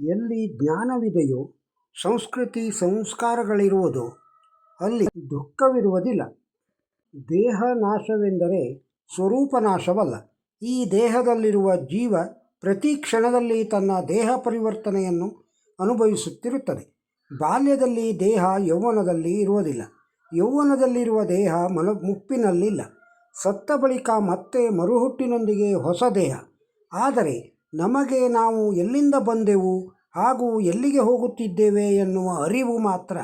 ಎಲ್ಲಿ ಜ್ಞಾನವಿದೆಯೋ, ಸಂಸ್ಕೃತಿ ಸಂಸ್ಕಾರಗಳಿರುವುದೋ, ಅಲ್ಲಿ ದುಃಖವಿರುವುದಿಲ್ಲ. ದೇಹ ನಾಶವೆಂದರೆ ಸ್ವರೂಪ ನಾಶವಲ್ಲ. ಈ ದೇಹದಲ್ಲಿರುವ ಜೀವ ಪ್ರತಿ ಕ್ಷಣದಲ್ಲಿ ತನ್ನ ದೇಹ ಪರಿವರ್ತನೆಯನ್ನು ಅನುಭವಿಸುತ್ತಿರುತ್ತದೆ. ಬಾಲ್ಯದಲ್ಲಿ ದೇಹ ಯೌವನದಲ್ಲಿ ಇರುವುದಿಲ್ಲ. ಯೌವನದಲ್ಲಿರುವ ದೇಹ ಮನ ಮುಪ್ಪಿನಲ್ಲಿಲ್ಲ. ಸತ್ತ ಬಳಿಕ ಮತ್ತೆ ಮರುಹುಟ್ಟಿನೊಂದಿಗೆ ಹೊಸ ದೇಹ. ಆದರೆ ನಮಗೆ ನಾವು ಎಲ್ಲಿಂದ ಬಂದೆವು, ಹಾಗೂ ಎಲ್ಲಿಗೆ ಹೋಗುತ್ತಿದ್ದೇವೆ ಎನ್ನುವ ಅರಿವು ಮಾತ್ರ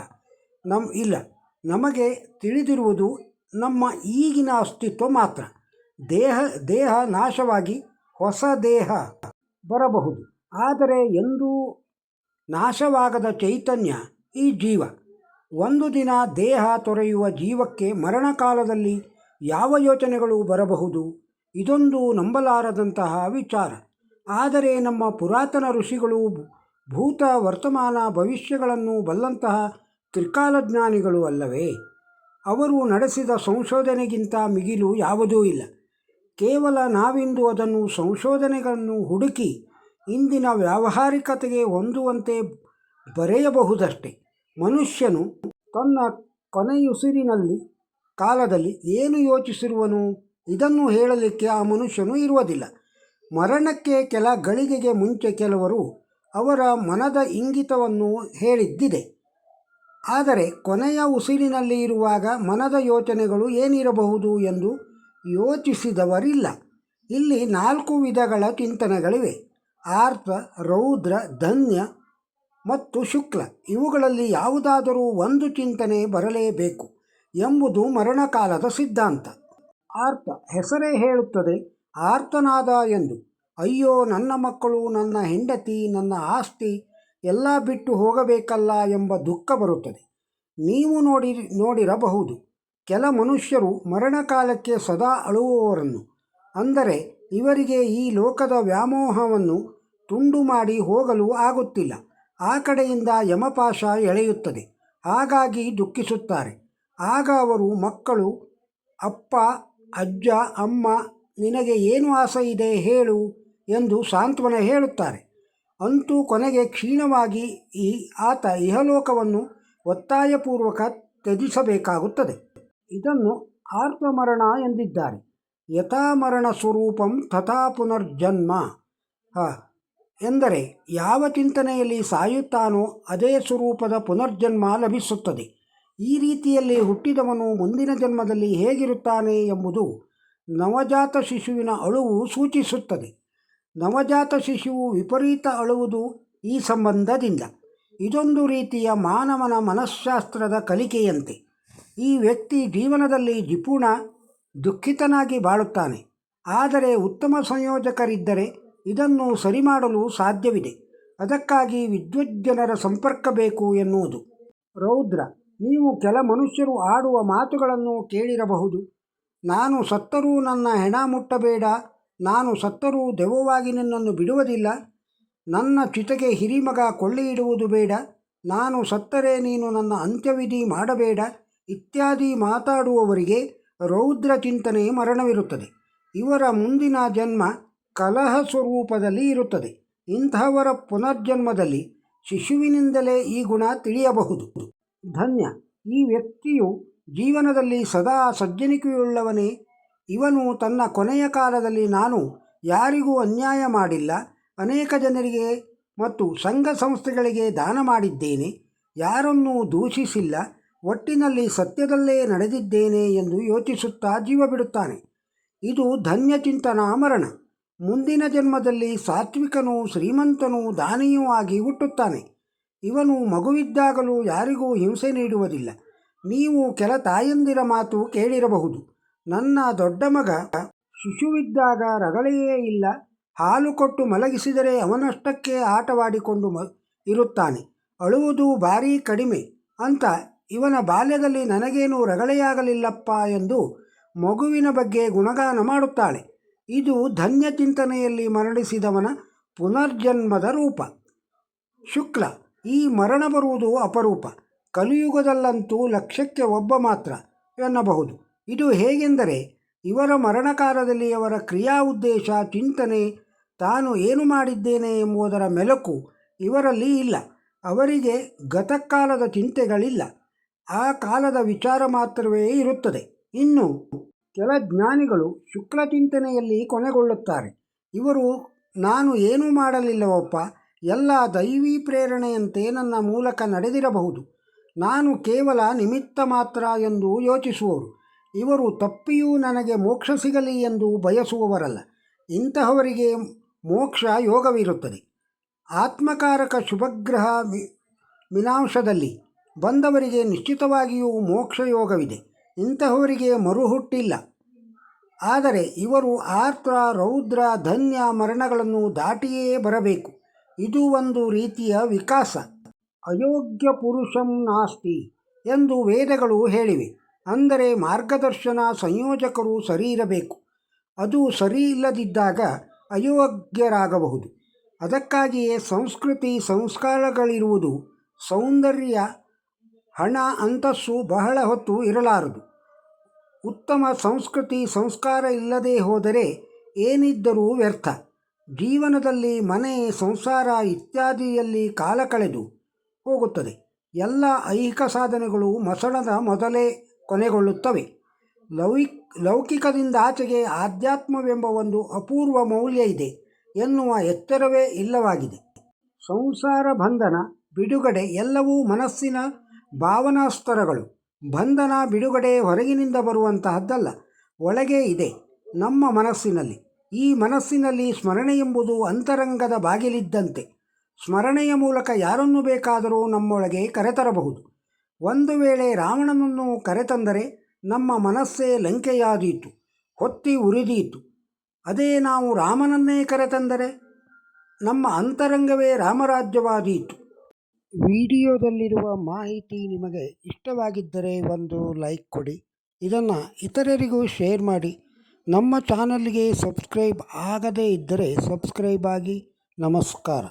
ನಮ್ಮ ಇಲ್ಲ, ನಮಗೆ ತಿಳಿದಿರುವುದು ನಮ್ಮ ಈಗಿನ ಅಸ್ತಿತ್ವ ಮಾತ್ರ. ದೇಹ ದೇಹ ನಾಶವಾಗಿ ಹೊಸ ದೇಹ ಬರಬಹುದು, ಆದರೆ ಎಂದೂ ನಾಶವಾಗದ ಚೈತನ್ಯ ಈ ಜೀವ. ಒಂದು ದಿನ ದೇಹ ತೊರೆಯುವ ಜೀವಕ್ಕೆ ಮರಣಕಾಲದಲ್ಲಿ ಯಾವ ಯೋಚನೆಗಳು ಬರಬಹುದು, ಇದೊಂದು ನಂಬಲಾರದಂತಹ ವಿಚಾರ. ಆದರೆ ನಮ್ಮ ಪುರಾತನ ಋಷಿಗಳು ಭೂತ ವರ್ತಮಾನ ಭವಿಷ್ಯಗಳನ್ನು ಬಲ್ಲಂತಹ ತ್ರಿಕಾಲಜ್ಞಾನಿಗಳು ಅಲ್ಲವೇ? ಅವರು ನಡೆಸಿದ ಸಂಶೋಧನೆಗಿಂತ ಮಿಗಿಲು ಯಾವುದೂ ಇಲ್ಲ. ಕೇವಲ ನಾವಿಂದು ಅದನ್ನು ಸಂಶೋಧನೆಗಳನ್ನು ಹುಡುಕಿ ಇಂದಿನ ವ್ಯಾವಹಾರಿಕತೆಗೆ ಹೊಂದುವಂತೆ ಬರೆಯಬಹುದಷ್ಟೆ. ಮನುಷ್ಯನು ತನ್ನ ಕೊನೆಯುಸಿರಿನಲ್ಲಿ, ಕಾಲದಲ್ಲಿ ಏನು ಯೋಚಿಸಿರುವನು ಇದನ್ನು ಹೇಳಲಿಕ್ಕೆ ಆ ಮನುಷ್ಯನು ಇರುವುದಿಲ್ಲ. ಮರಣಕ್ಕೆ ಕೆಲ ಗಳಿಗೆಗೆ ಮುಂಚೆ ಕೆಲವರು ಅವರ ಮನದ ಇಂಗಿತವನ್ನು ಹೇಳಿದ್ದಿದೆ. ಆದರೆ ಕೊನೆಯ ಉಸಿರಿನಲ್ಲಿ ಇರುವಾಗ ಮನದ ಯೋಚನೆಗಳು ಏನಿರಬಹುದು ಎಂದು ಯೋಚಿಸಿದವರಿಲ್ಲ. ಇಲ್ಲಿ ನಾಲ್ಕು ವಿಧಗಳ ಚಿಂತನೆಗಳಿವೆ. ಆರ್ತ ರೌದ್ರ, ಧನ್ಯ ಮತ್ತು ಶುಕ್ಲ. ಇವುಗಳಲ್ಲಿ ಯಾವುದಾದರೂ ಒಂದು ಚಿಂತನೆ ಬರಲೇಬೇಕು ಎಂಬುದು ಮರಣಕಾಲದ ಸಿದ್ಧಾಂತ. ಆರ್ತ ಹೆಸರೇ ಹೇಳುತ್ತದೆ. ಆರ್ತನಾದ ಎಂದು. ಅಯ್ಯೋ, ನನ್ನ ಮಕ್ಕಳು, ನನ್ನ ಹೆಂಡತಿ, ನನ್ನ ಆಸ್ತಿ ಎಲ್ಲ ಬಿಟ್ಟು ಹೋಗಬೇಕಲ್ಲ ಎಂಬ ದುಃಖ ಬರುತ್ತದೆ. ನೀವು ನೋಡಿ, ನೋಡಿರಬಹುದು, ಕೆಲ ಮನುಷ್ಯರು ಮರಣಕಾಲಕ್ಕೆ ಸದಾ ಅಳುವವರನ್ನು. ಅಂದರೆ ಇವರಿಗೆ ಈ ಲೋಕದ ವ್ಯಾಮೋಹವನ್ನು ತುಂಡು ಮಾಡಿ ಹೋಗಲು ಆಗುತ್ತಿಲ್ಲ. ಆ ಕಡೆಯಿಂದ ಯಮಪಾಶ ಎಳೆಯುತ್ತದೆ. ಹಾಗಾಗಿ ದುಃಖಿಸುತ್ತಾರೆ. ಆಗ ಅವರು ಮಕ್ಕಳು, ಅಪ್ಪ, ಅಜ್ಜ, ಅಮ್ಮ ನಿನಗೆ ಏನು ಆಸೆ ಇದೆ ಹೇಳು ಎಂದು ಸಾಂತ್ವನ ಹೇಳುತ್ತಾರೆ. ಅಂತೂ ಕೊನೆಗೆ ಕ್ಷೀಣವಾಗಿ ಈ ಆತ ಇಹಲೋಕವನ್ನು ಒತ್ತಾಯಪೂರ್ವಕ ತ್ಯಜಿಸಬೇಕಾಗುತ್ತದೆ. ಇದನ್ನು ಆತ್ಮಮರಣ ಎಂದಿದ್ದಾರೆ. ಯಥಾ ಮರಣ ಸ್ವರೂಪಂ ತಥಾ ಪುನರ್ಜನ್ಮ. ಎಂದರೆ ಯಾವ ಚಿಂತನೆಯಲ್ಲಿ ಸಾಯುತ್ತಾನೋ ಅದೇ ಸ್ವರೂಪದ ಪುನರ್ಜನ್ಮ ಲಭಿಸುತ್ತದೆ. ಈ ರೀತಿಯಲ್ಲಿ ಹುಟ್ಟಿದವನು ಮುಂದಿನ ಜನ್ಮದಲ್ಲಿ ಹೇಗಿರುತ್ತಾನೆ ಎಂಬುದು ನವಜಾತ ಶಿಶುವಿನ ಅಳುವು ಸೂಚಿಸುತ್ತದೆ. ನವಜಾತ ಶಿಶುವು ವಿಪರೀತ ಅಳುವುದು ಈ ಸಂಬಂಧದಿಂದ. ಇದೊಂದು ರೀತಿಯ ಮಾನವನ ಮನಃಶಾಸ್ತ್ರದ ಕಲಿಕೆಯಂತೆ. ಈ ವ್ಯಕ್ತಿ ಜೀವನದಲ್ಲಿ ನಿಪುಣ, ದುಃಖಿತನಾಗಿ ಬಾಳುತ್ತಾನೆ. ಆದರೆ ಉತ್ತಮ ಸಂಯೋಜಕರಿದ್ದರೆ ಇದನ್ನು ಸರಿ ಮಾಡಲು ಸಾಧ್ಯವಿದೆ. ಅದಕ್ಕಾಗಿ ವಿದ್ವಜ್ಜನರ ಸಂಪರ್ಕ ಬೇಕು ಎನ್ನುವುದು. ರೌದ್ರ, ನೀವು ಕೆಲ ಮನುಷ್ಯರು ಆಡುವ ಮಾತುಗಳನ್ನು ಕೇಳಿರಬಹುದು. ನಾನು ಸತ್ತರೂ ನನ್ನ ಹೆಣ ಮುಟ್ಟಬೇಡ, ನಾನು ಸತ್ತರೂ ದೆವ್ವವಾಗಿ ನಿನ್ನನ್ನು ಬಿಡುವುದಿಲ್ಲ. ನನ್ನ ಚಿತೆಗೆ ಹಿರಿಮಗ ಕೊಳ್ಳಿಯಿಡುವುದು ಬೇಡ, ನಾನು ಸತ್ತರೆ ನೀನು ನನ್ನ ಅಂತ್ಯವಿಧಿ ಮಾಡಬೇಡ. ಇತ್ಯಾದಿ ಮಾತಾಡುವವರಿಗೆ ರೌದ್ರ ಚಿಂತನೆ ಮರಣವಿರುತ್ತದೆ. ಇವರ ಮುಂದಿನ ಜನ್ಮ ಕಲಹ ಸ್ವರೂಪದಲ್ಲಿ ಇರುತ್ತದೆ. ಇಂತಹವರ ಪುನರ್ಜನ್ಮದಲ್ಲಿ ಶಿಶುವಿನಿಂದಲೇ ಈ ಗುಣ ತಿಳಿಯಬಹುದು. ಧನ್ಯ. ಈ ವ್ಯಕ್ತಿಯು ಜೀವನದಲ್ಲಿ ಸದಾ ಸಜ್ಜನಿಕೆಯುಳ್ಳವನೇ, ಇವನು ತನ್ನ ಕೊನೆಯ ಕಾಲದಲ್ಲಿ ನಾನು ಯಾರಿಗೂ ಅನ್ಯಾಯ ಮಾಡಿಲ್ಲ, ಅನೇಕ ಜನರಿಗೆ ಮತ್ತು ಸಂಘ ಸಂಸ್ಥೆಗಳಿಗೆ ದಾನ ಮಾಡಿದ್ದೇನೆ, ಯಾರನ್ನೂ ದೂಷಿಸಿಲ್ಲ, ಒಟ್ಟಿನಲ್ಲಿ ಸತ್ಯದಲ್ಲೇ ನಡೆದಿದ್ದೇನೆ ಎಂದು ಯೋಚಿಸುತ್ತಾ ಜೀವ ಬಿಡುತ್ತಾನೆ. ಇದು ಧನ್ಯ ಚಿಂತನ ಮರಣ ಮುಂದಿನ ಜನ್ಮದಲ್ಲಿ ಸಾತ್ವಿಕನೂ ಶ್ರೀಮಂತನೂ ದಾನಿಯೂ ಆಗಿ ಹುಟ್ಟುತ್ತಾನೆ. ಇವನು ಮಗುವಿದ್ದಾಗಲೂ ಯಾರಿಗೂ ಹಿಂಸೆ ನೀಡುವುದಿಲ್ಲ. ನೀವು ಕೆಲ ತಾಯಂದಿರ ಮಾತು ಕೇಳಿರಬಹುದು. ನನ್ನ ದೊಡ್ಡ ಮಗ ಶಿಶುವಿದ್ದಾಗ ರಗಳೆಯೇ ಇಲ್ಲ. ಹಾಲು ಕೊಟ್ಟು ಮಲಗಿಸಿದರೆ ಅವನಷ್ಟಕ್ಕೆ ಆಟವಾಡಿಕೊಂಡು ಮ ಇರುತ್ತಾನೆ. ಅಳುವುದು ಭಾರೀ ಕಡಿಮೆ. ಅಂತ, ಇವನ ಬಾಲ್ಯದಲ್ಲಿ ನನಗೇನು ರಗಳೆಯಾಗಲಿಲ್ಲಪ್ಪ ಎಂದು ಮಗುವಿನ ಬಗ್ಗೆ ಗುಣಗಾನ ಮಾಡುತ್ತಾಳೆ. ಇದು ಧನ್ಯ ಚಿಂತನೆಯಲ್ಲಿ ಮರಣಿಸಿದವನ ಪುನರ್ಜನ್ಮದ ರೂಪ. ಶುಕ್ಲ, ಈ ಮರಣ ಬರುವುದು ಅಪರೂಪ. ಕಲಿಯುಗದಲ್ಲಂತೂ ಲಕ್ಷಕ್ಕೆ ಒಬ್ಬ ಮಾತ್ರ ಎನ್ನಬಹುದು. ಇದು ಹೇಗೆಂದರೆ, ಇವರ ಮರಣಕಾಲದಲ್ಲಿ ಅವರ ಕ್ರಿಯಾ ಉದ್ದೇಶ, ಚಿಂತನೆ, ತಾನು ಏನು ಮಾಡಿದ್ದೇನೆ ಎಂಬುದರ ಮೆಲುಕು ಇವರಲ್ಲಿ ಇಲ್ಲ. ಅವರಿಗೆ ಗತಕಾಲದ ಚಿಂತೆಗಳಿಲ್ಲ. ಆ ಕಾಲದ ವಿಚಾರ ಮಾತ್ರವೇ ಇರುತ್ತದೆ. ಇನ್ನು ಕೆಲ ಜ್ಞಾನಿಗಳು ಶುಕ್ಲ ಚಿಂತನೆಯಲ್ಲಿ ಕೊನೆಗೊಳ್ಳುತ್ತಾರೆ. ಇವರು, ನಾನು ಏನೂ ಮಾಡಲಿಲ್ಲವಪ್ಪ, ಎಲ್ಲ ದೈವಿ ಪ್ರೇರಣೆಯಂತೆ ನನ್ನ ಮೂಲಕ ನಡೆದಿರಬಹುದು. ನಾನು ಕೇವಲ ನಿಮಿತ್ತ ಮಾತ್ರ ಎಂದು ಯೋಚಿಸುವವರು ಇವರು ತಪ್ಪಿಯೂ ನನಗೆ ಮೋಕ್ಷ ಸಿಗಲಿ ಎಂದು ಬಯಸುವವರಲ್ಲ. ಇಂತಹವರಿಗೆ ಮೋಕ್ಷ ಯೋಗವಿರುತ್ತದೆ. ಆತ್ಮಕಾರಕ ಶುಭಗ್ರಹ ಮಿನಾಂಶದಲ್ಲಿ ಬಂದವರಿಗೆ ನಿಶ್ಚಿತವಾಗಿಯೂ ಮೋಕ್ಷ ಯೋಗವಿದೆ. ಇಂತಹವರಿಗೆ ಮರುಹುಟ್ಟಿಲ್ಲ. ಆದರೆ ಇವರು ಆರ್ತ್ರ ರೌದ್ರ, ಧನ್ಯ ಮರಣಗಳನ್ನು ದಾಟಿಯೇ ಬರಬೇಕು. ಇದು ಒಂದು ರೀತಿಯ ವಿಕಾಸ. ಅಯೋಗ್ಯ ಪುರುಷಂ ನಾಸ್ತಿ ಎಂದು ವೇದಗಳು ಹೇಳಿವೆ. ಅಂದರೆ ಮಾರ್ಗದರ್ಶನ ಸಂಯೋಜಕರು ಸರಿ ಇರಬೇಕು ಅದು ಸರಿ ಇಲ್ಲದಿದ್ದಾಗ ಅಯೋಗ್ಯರಾಗಬಹುದು. ಅದಕ್ಕಾಗಿಯೇ ಸಂಸ್ಕೃತಿ ಸಂಸ್ಕಾರಗಳಿರುವುದು ಸೌಂದರ್ಯ, ಹಣ, ಅಂತಸ್ಸು ಬಹಳ ಹೊತ್ತು ಇರಲಾರದು. ಉತ್ತಮ ಸಂಸ್ಕೃತಿ ಸಂಸ್ಕಾರ ಇಲ್ಲದೆ ಹೋದರೆ ಏನಿದ್ದರೂ ವ್ಯರ್ಥ. ಜೀವನದಲ್ಲಿ ಮನೆ, ಸಂಸಾರ ಇತ್ಯಾದಿಯಲ್ಲಿ ಕಾಲ ಕಳೆದು ಹೋಗುತ್ತದೆ. ಎಲ್ಲ ಐಹಿಕ ಸಾಧನೆಗಳು ಮಸಣದ ಮೊದಲೇ ಕೊನೆಗೊಳ್ಳುತ್ತವೆ. ಲೌಕಿಕ ಲೌಕಿಕದಿಂದ ಆಚೆಗೆ ಆಧ್ಯಾತ್ಮವೆಂಬ ಒಂದು ಅಪೂರ್ವ ಮೌಲ್ಯ ಇದೆ ಎನ್ನುವ ಎತ್ತರವೇ ಇಲ್ಲವಾಗಿದೆ. ಸಂಸಾರ ಬಂಧನ, ಬಿಡುಗಡೆ ಎಲ್ಲವೂ ಮನಸ್ಸಿನ ಭಾವನಾಸ್ತರಗಳು. ಬಂಧನ, ಬಿಡುಗಡೆ ಹೊರಗಿನಿಂದ ಬರುವಂತಹದ್ದಲ್ಲ, ಒಳಗೆ ಇದೆ ನಮ್ಮ ಮನಸ್ಸಿನಲ್ಲಿ. ಈ ಮನಸ್ಸಿನಲ್ಲಿ ಸ್ಮರಣೆ ಎಂಬುದು ಅಂತರಂಗದ ಬಾಗಿಲಿದ್ದಂತೆ. ಸ್ಮರಣೆಯ ಮೂಲಕ ಯಾರನ್ನು ಬೇಕಾದರೂ ನಮ್ಮೊಳಗೆ ಕರೆತರಬಹುದು. ಒಂದು ವೇಳೆ ರಾವಣನನ್ನು ಕರೆತಂದರೆ ನಮ್ಮ ಮನಸ್ಸೇ ಲಂಕೆಯಾದೀತು, ಹೊತ್ತಿ ಉರಿದೀತು. ಅದೇ ನಾವು ರಾಮನನ್ನೇ ಕರೆತಂದರೆ ನಮ್ಮ ಅಂತರಂಗವೇ ರಾಮರಾಜ್ಯವಾದೀತು. ವಿಡಿಯೋದಲ್ಲಿರುವ ಮಾಹಿತಿ ನಿಮಗೆ ಇಷ್ಟವಾಗಿದ್ದರೆ ಒಂದು ಲೈಕ್ ಕೊಡಿ. ಇದನ್ನು ಇತರರಿಗೂ ಶೇರ್ ಮಾಡಿ. ನಮ್ಮ ಚಾನಲ್ಗೆ ಸಬ್ಸ್ಕ್ರೈಬ್ ಆಗದೇ ಇದ್ದರೆ ಸಬ್ಸ್ಕ್ರೈಬ್ ಆಗಿ. ನಮಸ್ಕಾರ.